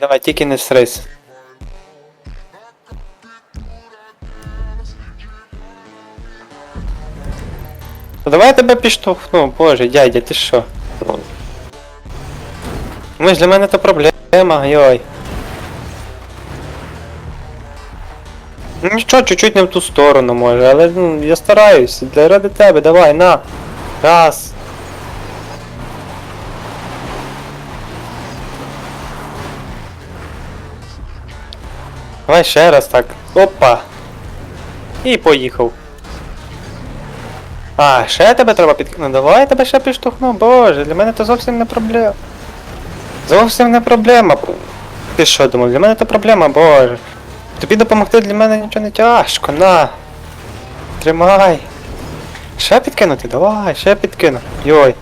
Давай, тільки не стрись. Ну давай я тебе підштовхну, боже, дядя, ти що? Ну ж для мене це проблема, йой. Ну нічого, чуть-чуть не в ту сторону може, але ну, я стараюсь. Для ради тебе, давай, на. Раз. Давай ще раз так. Опа. І поїхав. А, ще тебе треба підкинути. Давай я тебе ще підштовхну, боже, для мене це зовсім не проблема. Зовсім не проблема. Ти що думав, для мене це проблема, боже. Тобі допомогти для мене нічого не тяжко, на. Тримай. Ще підкинути, давай, ще підкину. Йой.